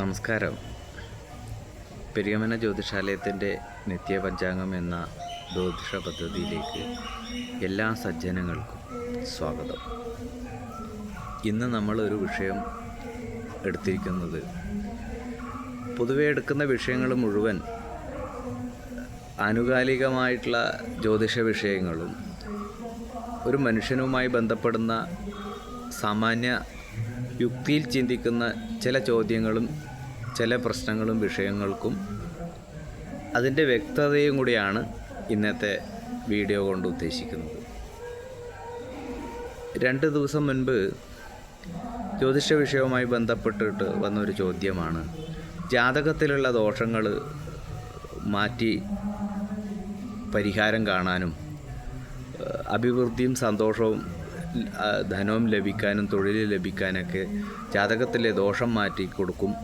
നമസ്കാരം. പെരിയമന ജ്യോതിഷാലയത്തിന്റെ നിത്യപഞ്ചാംഗം എന്ന ജ്യോതിഷ പദ്ധതിയിലേക്ക് എല്ലാ സജ്ജനങ്ങൾക്കും സ്വാഗതം. ഇന്ന് നമ്മളൊരു വിഷയം എടുത്തിരിക്കുന്നത് പൊതുവെ എടുക്കുന്ന വിഷയങ്ങൾ മുഴുവൻ ആനുകാലികമായിട്ടുള്ള ജ്യോതിഷ വിഷയങ്ങളും ഒരു മനുഷ്യനുമായി ബന്ധപ്പെടുന്ന സാമാന്യ യുക്തിയിൽ ചിന്തിക്കുന്ന ചില ചോദ്യങ്ങളും ചില പ്രശ്നങ്ങളും വിഷയങ്ങൾക്കും അതിന്റെ വ്യക്തതയും കൂടിയാണ് ഇന്നത്തെ വീഡിയോ കൊണ്ട് ഉദ്ദേശിക്കുന്നത്. രണ്ട് ദിവസം മുൻപ് ജ്യോതിഷ വിഷയവുമായി ബന്ധപ്പെട്ടിട്ട് വന്നൊരു ചോദ്യമാണ്. ജാതകത്തിലുള്ള ദോഷങ്ങൾ മാറ്റി പരിഹാരം കാണാനും അഭിവൃദ്ധിയും സന്തോഷവും ധനവും ലഭിക്കാനും തൊഴിൽ ലഭിക്കാനൊക്കെ ജാതകത്തിലെ ദോഷം മാറ്റി കൊടുക്കും.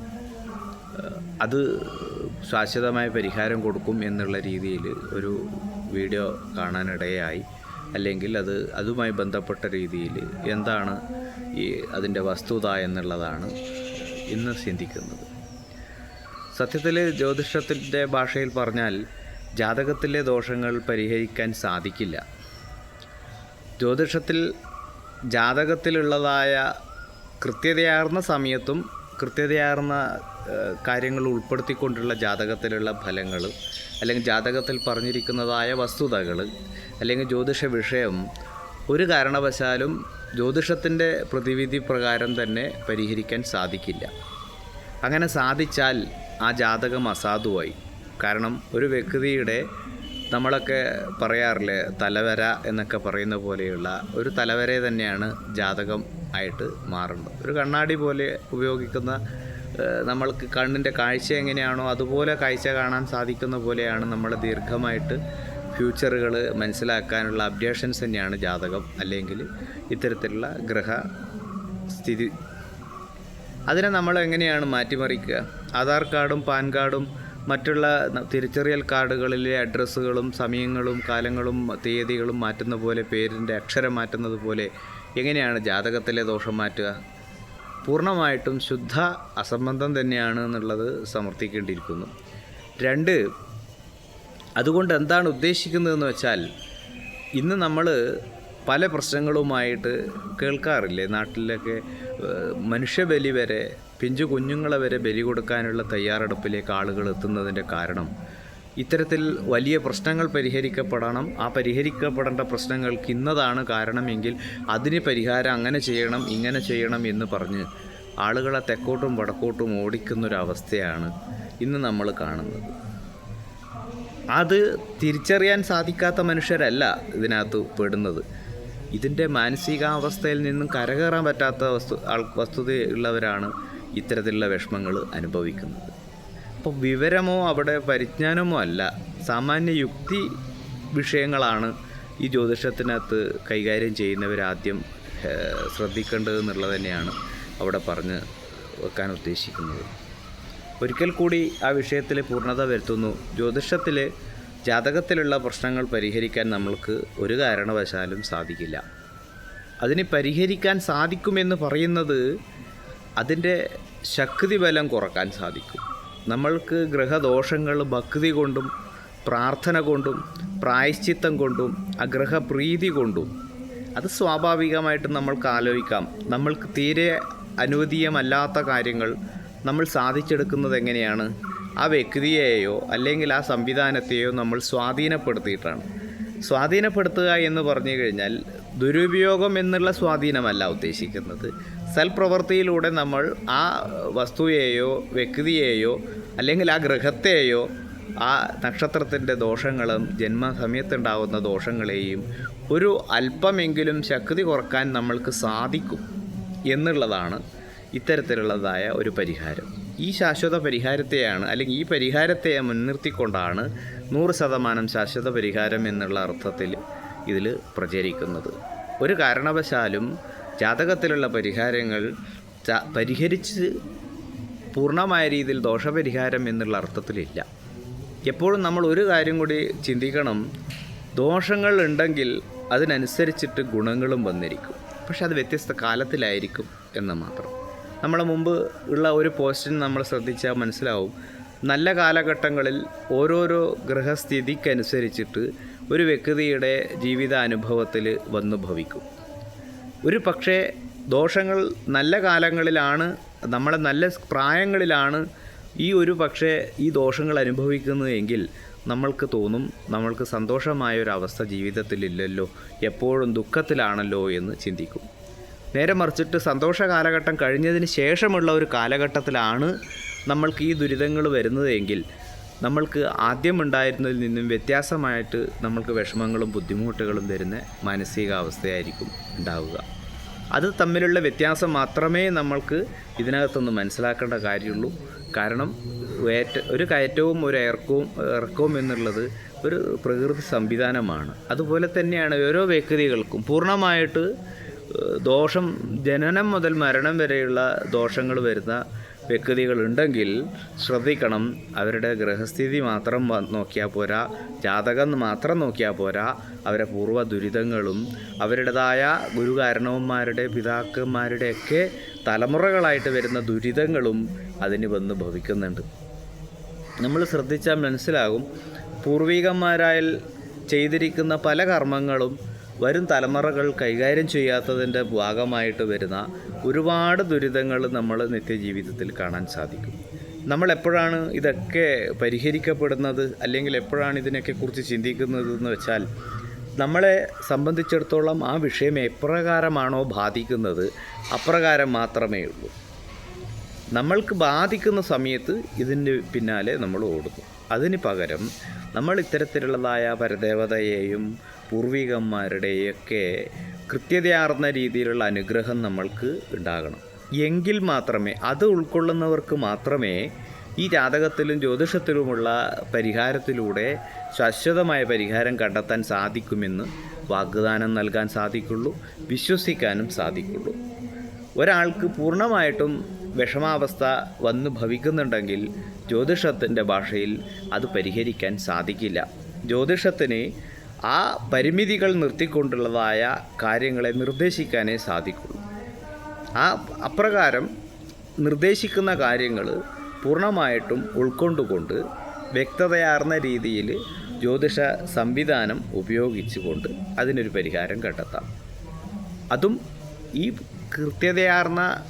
അത് ശാശ്വതമായ പരിഹാരം കൊടുക്കും എന്നുള്ള രീതിയിൽ ഒരു വീഡിയോ കാണാനിടയായി. അല്ലെങ്കിൽ അത് അതുമായി ബന്ധപ്പെട്ട രീതിയിൽ എന്താണ് ഈ അതിന്റെ വസ്തുത എന്നുള്ളതാണ് ഇന്ന് ചിന്തിക്കുന്നത്. സത്യത്തിൽ ജ്യോതിഷത്തിന്റെ ഭാഷയിൽ പറഞ്ഞാൽ ജാതകത്തിലെ ദോഷങ്ങൾ പരിഹരിക്കാൻ സാധിക്കില്ല. ജ്യോതിഷത്തിൽ ജാതകത്തിലുള്ളതായ കൃത്യതയാർന്ന സമയത്തും കൃത്യതയാർന്ന കാര്യങ്ങൾ ഉൾപ്പെടുത്തിക്കൊണ്ടുള്ള ജാതകത്തിലുള്ള ഫലങ്ങൾ അല്ലെങ്കിൽ ജാതകത്തിൽ പറഞ്ഞിരിക്കുന്നതായ വസ്തുതകൾ അല്ലെങ്കിൽ ജ്യോതിഷ വിഷയം ഒരു കാരണവശാലും ജ്യോതിഷത്തിന്റെ പ്രതിവിധി പ്രകാരം തന്നെ പരിഹരിക്കാൻ സാധിക്കില്ല. അങ്ങനെ സാധിച്ചാൽ ആ ജാതകം അസാധുവായി. കാരണം ഒരു വ്യക്തിയുടെ നമ്മളൊക്കെ പറയാറില്ലേ തലവര എന്നൊക്കെ പറയുന്ന പോലെയുള്ള ഒരു തലവര തന്നെയാണ് ജാതകം ആയിട്ട് മാറുന്നത്. ഒരു കണ്ണാടി പോലെ ഉപയോഗിക്കുന്ന നമ്മൾക്ക് കണ്ണിന്റെ കാഴ്ച എങ്ങനെയാണോ അതുപോലെ കാഴ്ച കാണാൻ സാധിക്കുന്ന പോലെയാണ് നമ്മൾ ദീർഘമായിട്ട് ഫ്യൂച്ചറുകൾ മനസ്സിലാക്കാനുള്ള അപ്ഡേഷൻസ് തന്നെയാണ് ജാതകം അല്ലെങ്കിൽ ഇത്തരത്തിലുള്ള ഗ്രഹ സ്ഥിതി. അതിനെ നമ്മൾ എങ്ങനെയാണ് മാറ്റിമറിക്കുക? ആധാർ കാർഡും പാൻ കാർഡും മറ്റുള്ള തിരിച്ചറിയൽ കാർഡുകളിലെ അഡ്രസ്സുകളും സമയങ്ങളും കാലങ്ങളും തീയതികളും മാറ്റുന്ന പോലെ പേരിന്റെ അക്ഷരം മാറ്റുന്നത് പോലെ എങ്ങനെയാണ് ജാതകത്തിലെ ദോഷം മാറ്റുക? പൂർണമായിട്ടും ശുദ്ധ അസംബന്ധം തന്നെയാണ് എന്നുള്ളത് സമർത്ഥിക്കേണ്ടിയിരിക്കുന്നു. രണ്ട് അതുകൊണ്ട് എന്താണ് ഉദ്ദേശിക്കുന്നതെന്ന് വെച്ചാൽ ഇന്ന് നമ്മൾ പല പ്രശ്നങ്ങളുമായിട്ട് കേൾക്കാറില്ലേ? നാട്ടിലൊക്കെ മനുഷ്യബലി വരെ പിഞ്ചു കുഞ്ഞുങ്ങളെ വരെ ബലി കൊടുക്കാനുള്ള തയ്യാറെടുപ്പിലേക്ക് ആളുകൾ എത്തുന്നതിന്റെ കാരണം ഇത്തരത്തിൽ വലിയ പ്രശ്നങ്ങൾ പരിഹരിക്കപ്പെടണം. ആ പരിഹരിക്കപ്പെടേണ്ട പ്രശ്നങ്ങൾക്ക് ഇന്നതാണ് കാരണമെങ്കിൽ അതിന് പരിഹാരം അങ്ങനെ ചെയ്യണം ഇങ്ങനെ ചെയ്യണം എന്ന് പറഞ്ഞ് ആളുകളെ തെക്കോട്ടും വടക്കോട്ടും ഓടിക്കുന്നൊരവസ്ഥയാണ് ഇന്ന് നമ്മൾ കാണുന്നത്. അത് തിരിച്ചറിയാൻ സാധിക്കാത്ത മനുഷ്യരല്ല ഇതിനകത്ത് പെടുന്നത്. ഇതിന്റെ മാനസികാവസ്ഥയിൽ നിന്നും കരകയറാൻ പറ്റാത്ത വസ്തു വസ്തുതയുള്ളവരാണ് ഇത്തരത്തിലുള്ള വിഷമങ്ങൾ അനുഭവിക്കുന്നത്. അപ്പോൾ വിവരമോ അവിടെ പരിജ്ഞാനമോ അല്ല. സാമാന്യ യുക്തി വിഷയങ്ങളാണ് ഈ ജ്യോതിഷത്തിനകത്ത് കൈകാര്യം ചെയ്യുന്നവരാദ്യം ശ്രദ്ധിക്കേണ്ടത് എന്നുള്ളത് തന്നെയാണ് അവിടെ പറഞ്ഞ് വെക്കാൻ ഉദ്ദേശിക്കുന്നത്. ഒരിക്കൽ കൂടി ആ വിഷയത്തിൽ പൂർണത വരുത്തുന്നു. ജ്യോതിഷത്തിൽ ജാതകത്തിലുള്ള പ്രശ്നങ്ങൾ പരിഹരിക്കാൻ നമ്മൾക്ക് ഒരു കാരണവശാലും സാധിക്കില്ല. അതിനെ പരിഹരിക്കാൻ സാധിക്കുമെന്ന് പറയുന്നത് അതിന്റെ ശക്തി ബലം കുറയ്ക്കാൻ സാധിക്കും. നമ്മൾക്ക് ഗ്രഹദോഷങ്ങൾ ഭക്തി കൊണ്ടും പ്രാർത്ഥന കൊണ്ടും പ്രായശ്ചിത്തം കൊണ്ടും അഗ്രഹപ്രീതി കൊണ്ടും അത് സ്വാഭാവികമായിട്ടും നമ്മൾക്ക് ആലോചിക്കാം. നമ്മൾക്ക് തീരെ അനുവദീയമല്ലാത്ത കാര്യങ്ങൾ നമ്മൾ സാധിച്ചെടുക്കുന്നത് എങ്ങനെയാണ്? ആ വ്യക്തിയെയോ അല്ലെങ്കിൽ ആ സംവിധാനത്തെയോ നമ്മൾ സ്വാധീനപ്പെടുത്തിയിട്ടാണ്. സ്വാധീനപ്പെടുത്തുക എന്ന് പറഞ്ഞു കഴിഞ്ഞാൽ ദുരുപയോഗം എന്നുള്ള സ്വാധീനമല്ല ഉദ്ദേശിക്കുന്നത്. സൽപ്രവൃത്തിയിലൂടെ നമ്മൾ ആ വസ്തുയെയോ വ്യക്തിയെയോ അല്ലെങ്കിൽ ആ ഗ്രഹത്തെയോ ആ നക്ഷത്രത്തിന്റെ ദോഷങ്ങളും ജന്മസമയത്തുണ്ടാകുന്ന ദോഷങ്ങളെയും ഒരു അല്പമെങ്കിലും ശക്തി കുറയ്ക്കാൻ നമ്മൾക്ക് സാധിക്കും എന്നുള്ളതാണ് ഇത്തരത്തിലുള്ളതായ ഒരു പരിഹാരം. ഈ ശാശ്വത പരിഹാരത്തെയാണ് അല്ലെങ്കിൽ ഈ പരിഹാരത്തെ മുൻനിർത്തിക്കൊണ്ടാണ് നൂറ് ശതമാനം ശാശ്വത പരിഹാരം എന്നുള്ള അർത്ഥത്തിൽ ഇതിൽ പ്രചരിക്കുന്നത്. ഒരു കാരണവശാലും ജാതകത്തിലുള്ള പരിഹാരങ്ങൾ പരിഹരിച്ച് പൂർണമായ രീതിയിൽ ദോഷപരിഹാരം എന്നുള്ള അർത്ഥത്തിലില്ല. എപ്പോഴും നമ്മൾ ഒരു കാര്യം കൂടി ചിന്തിക്കണം. ദോഷങ്ങൾ ഉണ്ടെങ്കിൽ അതിനനുസരിച്ചിട്ട് ഗുണങ്ങളും വന്നിരിക്കും. പക്ഷെ അത് വ്യത്യസ്ത കാലത്തിലായിരിക്കും എന്ന് മാത്രം. നമ്മളെ മുമ്പ് ഉള്ള ഒരു പോസ്റ്റിന് നമ്മൾ ശ്രദ്ധിച്ചാൽ മനസ്സിലാവും. നല്ല കാലഘട്ടങ്ങളിൽ ഓരോരോ ഗ്രഹസ്ഥിതിക്കനുസരിച്ചിട്ട് ഒരു വ്യക്തിയുടെ ജീവിതാനുഭവത്തിൽ വന്നു ഭവിക്കും. ഒരു പക്ഷേ ദോഷങ്ങൾ നല്ല കാലങ്ങളിലാണ് നമ്മളെ നല്ല പ്രായങ്ങളിലാണ് ഈ ഒരു പക്ഷേ ഈ ദോഷങ്ങൾ അനുഭവിക്കുന്നതെങ്കിൽ നമ്മൾക്ക് തോന്നും നമ്മൾക്ക് സന്തോഷമായ ഒരു അവസ്ഥ ജീവിതത്തിലില്ലല്ലോ എപ്പോഴും ദുഃഖത്തിലാണല്ലോ എന്ന് ചിന്തിക്കും. നേരെ മറിച്ചിട്ട് സന്തോഷ കാലഘട്ടം കഴിഞ്ഞതിന് ശേഷമുള്ള ഒരു കാലഘട്ടത്തിലാണ് നമ്മൾക്ക് ഈ ദുരിതങ്ങൾ വരുന്നതെങ്കിൽ നമ്മൾക്ക് ആദ്യം ഉണ്ടായിരുന്നതിൽ നിന്നും വ്യത്യാസമായിട്ട് നമ്മൾക്ക് വിഷമങ്ങളും ബുദ്ധിമുട്ടുകളും വരുന്ന മാനസികാവസ്ഥയായിരിക്കും ഉണ്ടാവുക. അത് തമ്മിലുള്ള വ്യത്യാസം മാത്രമേ നമ്മൾക്ക് ഇതിനകത്തൊന്ന് മനസ്സിലാക്കേണ്ട കാര്യമുള്ളൂ. കാരണം ഏറ്റ ഒരു കയറ്റവും ഒരു ഇറക്കവും ഇറക്കവും എന്നുള്ളത് ഒരു പ്രകൃതി സംവിധാനമാണ്. അതുപോലെ തന്നെയാണ് ഓരോ വ്യക്തികൾക്കും പൂർണമായിട്ട് ദോഷം ജനനം മുതൽ മരണം വരെയുള്ള ദോഷങ്ങൾ വരുന്ന വ്യക്തികളുണ്ടെങ്കിൽ ശ്രദ്ധിക്കണം. അവരുടെ ഗ്രഹസ്ഥിതി മാത്രം നോക്കിയാൽ പോരാ. ജാതകം മാത്രം നോക്കിയാൽ പോരാ. അവരെ പൂർവ ദുരിതങ്ങളും അവരുടേതായ ഗുരുകാരണവന്മാരുടെ പിതാക്കന്മാരുടെയൊക്കെ തലമുറകളായിട്ട് വരുന്ന ദുരിതങ്ങളും അതിന് വന്ന് ഭവിക്കുന്നുണ്ട്. നമ്മൾ ശ്രദ്ധിച്ചാൽ മനസ്സിലാകും. പൂർവികന്മാരായാൽ ചെയ്തിരിക്കുന്ന പല കർമ്മങ്ങളും വരും തലമുറകൾ കൈകാര്യം ചെയ്യാത്തതിന്റെ ഭാഗമായിട്ട് വരുന്ന ഒരുപാട് ദുരിതങ്ങൾ നമ്മൾ നിത്യജീവിതത്തിൽ കാണാൻ സാധിക്കും. നമ്മൾ എപ്പോഴാണ് ഇതൊക്കെ പരിഹരിക്കപ്പെടുന്നത്? അല്ലെങ്കിൽ എപ്പോഴാണ് ഇതിനൊക്കെ കുറിച്ച് ചിന്തിക്കുന്നത് എന്ന് വെച്ചാൽ നമ്മളെ സംബന്ധിച്ചിടത്തോളം ആ വിഷയം എപ്രകാരമാണോ ബാധിക്കുന്നത് അപ്രകാരം മാത്രമേ ഉള്ളൂ. നമ്മൾക്ക് ബാധിക്കുന്ന സമയത്ത് ഇതിന് പിന്നാലെ നമ്മൾ ഓടുന്നു. അതിന് പകരം നമ്മൾ ഇത്തരത്തിലുള്ളതായ പരദേവതയെയും പൂർവികന്മാരുടെയൊക്കെ കൃത്യതയാർന്ന രീതിയിലുള്ള അനുഗ്രഹം നമ്മൾക്ക് ഉണ്ടാകണം. എങ്കിൽ മാത്രമേ അത് ഉൾക്കൊള്ളുന്നവർക്ക് മാത്രമേ ഈ ജാതകത്തിലും ജ്യോതിഷത്തിലുമുള്ള പരിഹാരത്തിലൂടെ ശാശ്വതമായ പരിഹാരം കണ്ടെത്താൻ സാധിക്കുമെന്ന് വാഗ്ദാനം നൽകാൻ സാധിക്കുള്ളൂ വിശ്വസിക്കാനും സാധിക്കുള്ളൂ. ഒരാൾക്ക് പൂർണമായിട്ടും വിഷമാവസ്ഥ വന്ന് ഭവിക്കുന്നുണ്ടെങ്കിൽ ജ്യോതിഷത്തിന്റെ ഭാഷയിൽ അത് പരിഹരിക്കാൻ സാധിക്കില്ല. ജ്യോതിഷത്തിന് ആ പരിമിതികൾ നിർത്തിക്കൊണ്ടുള്ളതായ കാര്യങ്ങളെ നിർദ്ദേശിക്കാനേ സാധിക്കുള്ളൂ. ആ അപ്രകാരം നിർദ്ദേശിക്കുന്ന കാര്യങ്ങൾ പൂർണമായിട്ടും ഉൾക്കൊണ്ടുകൊണ്ട് വ്യക്തതയാർന്ന രീതിയിൽ ജ്യോതിഷ സംവിധാനം ഉപയോഗിച്ചുകൊണ്ട് അതിനൊരു പരിഹാരം കണ്ടെത്താം. അതും ഈ കൃത്യതയാർന്ന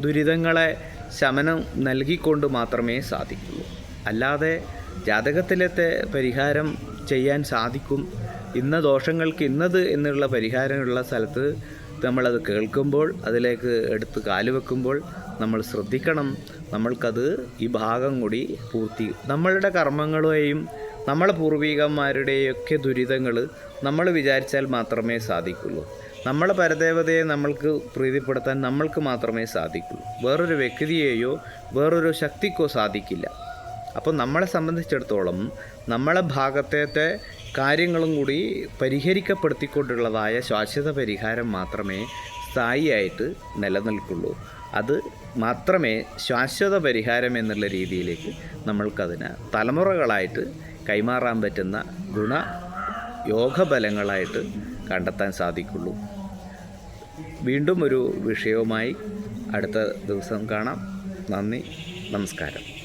ദുരിതങ്ങളെ ശമനം നൽകിക്കൊണ്ട് മാത്രമേ സാധിക്കുള്ളൂ. അല്ലാതെ ജാതകത്തിലത്തെ പരിഹാരം ചെയ്യാൻ സാധിക്കും. ഇന്ന ദോഷങ്ങൾക്ക് ഇന്നത് എന്നുള്ള പരിഹാരമുള്ള സ്ഥലത്ത് നമ്മളത് കേൾക്കുമ്പോൾ അതിലേക്ക് എടുത്ത് കാലുവെക്കുമ്പോൾ നമ്മൾ ശ്രദ്ധിക്കണം. നമ്മൾക്കത് ഈ ഭാഗം കൂടി പൂർത്തി നമ്മളുടെ കർമ്മങ്ങളെയും നമ്മളെ പൂർവികന്മാരുടെയൊക്കെ ദുരിതങ്ങൾ നമ്മൾ വിചാരിച്ചാൽ മാത്രമേ സാധിക്കുള്ളൂ. നമ്മളെ പരദേവതയെ നമ്മൾക്ക് പ്രീതിപ്പെടുത്താൻ നമ്മൾക്ക് മാത്രമേ സാധിക്കൂ. വേറൊരു വ്യക്തിയെയോ വേറൊരു ശക്തിക്കോ സാധിക്കില്ല. അപ്പോൾ നമ്മളെ സംബന്ധിച്ചിടത്തോളം നമ്മളെ ഭാഗത്തെ കാര്യങ്ങളും കൂടി പരിഹരിക്കപ്പെടുത്തിക്കൊണ്ടുള്ളതായ ശാശ്വത പരിഹാരം മാത്രമേ സ്ഥായിയായിട്ട് നിലനിൽക്കുള്ളൂ. അത് മാത്രമേ ശാശ്വത പരിഹാരം എന്നുള്ള രീതിയിലേക്ക് നമ്മൾക്കതിന് തലമുറകളായിട്ട് കൈമാറാൻ പറ്റുന്ന ഗുണ യോഗബലങ്ങളായിട്ട് കണ്ടെത്താൻ സാധിക്കുള്ളൂ. വീണ്ടും ഒരു വിഷയവുമായി അടുത്ത ദിവസം കാണാം. നന്ദി നമസ്കാരം.